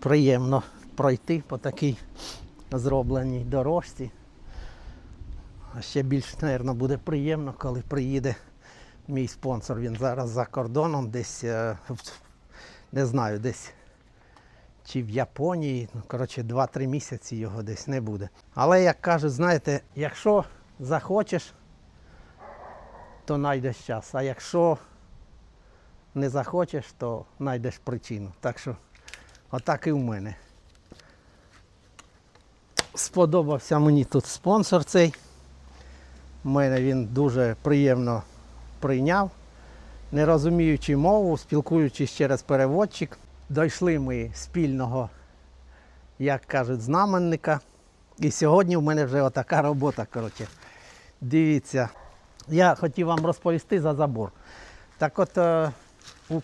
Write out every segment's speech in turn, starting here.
приємно пройти по такій зробленій дорожці. А ще більш, мабуть, буде приємно, коли приїде мій спонсор. Він зараз за кордоном, десь, е, не знаю, десь чи в Японії. Ну, коротше, 2-3 місяці його десь не буде. Але як кажуть, знаєте, якщо захочеш, то знайдеш час. А якщо не захочеш, то знайдеш причину. Так що отак і в мене. Сподобався мені тут спонсор цей. Мене він дуже приємно прийняв. Не розуміючи мову, спілкуючись через переводчик, дійшли ми спільного, як кажуть, знаменника. І сьогодні в мене вже отака робота. Коротше. Дивіться, я хотів вам розповісти за забор. Так от е, у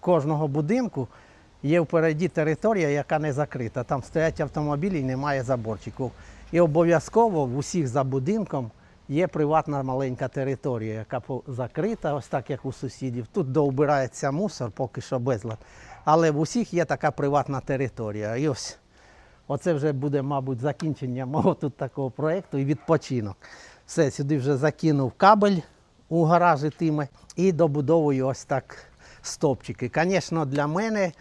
кожного будинку є впереді територія, яка не закрита. Там стоять автомобілі і немає заборчиків. І обов'язково в усіх за будинком є приватна маленька територія, яка закрита, ось так як у сусідів. Тут доубирається мусор, поки що безлад. Але в усіх є така приватна територія. І ось Оце вже буде, мабуть, закінчення мого тут такого проєкту і відпочинок. Все, сюди вже закинув кабель у гаражі тиме і добудовую ось так стопчики. Звісно, для мене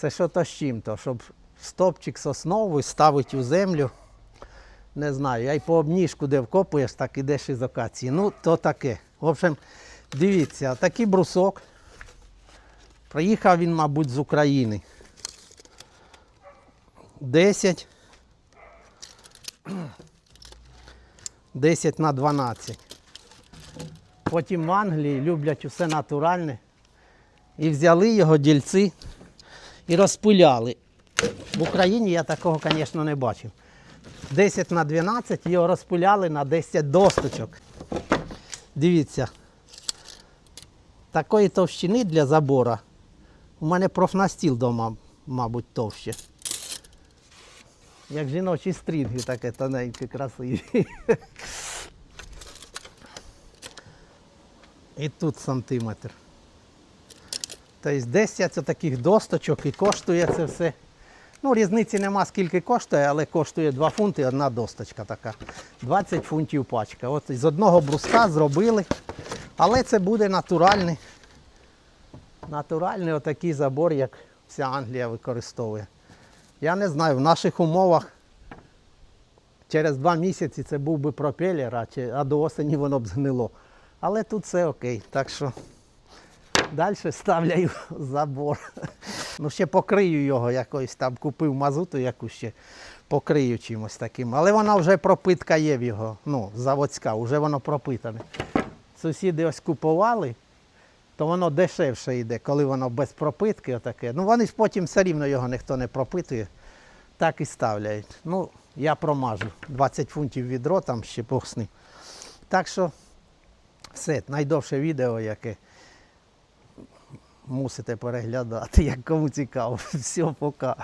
це що то з чим-то, щоб стопчик сосновий ставити у землю. Не знаю, я й по обніжку, де вкопуєш, так ідеш із акації. Ну, то таке. В общем, дивіться, такий брусок. Приїхав він, мабуть, з України. 10. 10 на 12. Потім в Англії люблять усе натуральне. І взяли його дільці і розпиляли. В Україні я такого, звісно, не бачив. 10 на 12 його розпиляли на 10 досточок. Дивіться. Такої товщини для забора. У мене профнастіл вдома, мабуть, товще. Як жіночі стрінги, таке тоненьке, красиві. І тут сантиметр. Тобто 10 це таких досточок і коштує це все. Ну, різниці нема скільки коштує, але коштує 2 фунти одна досточка така. 20 фунтів пачка. От з одного бруска зробили. Але це буде натуральний. Натуральний отакий забор, як вся Англія використовує. Я не знаю, в наших умовах через два місяці це був би пропелер, а до осені воно б згнило. Але тут все окей. Так що далі ставляю забор. Ну, ще покрию його якось там, купив мазуту якусь ще, покрию чимось таким. Але вона вже пропитка є в його, ну, заводська, вже воно пропитане. Сусіди ось купували, то воно дешевше йде, коли воно без пропитки отаке. Ну вони ж потім все рівно його ніхто не пропитує. Так і ставляють. Ну, я промажу. 20 фунтів відро, там ще Бог з ним. Так що все, найдовше відео, яке мусите переглядати, як кому цікаво. Все, пока.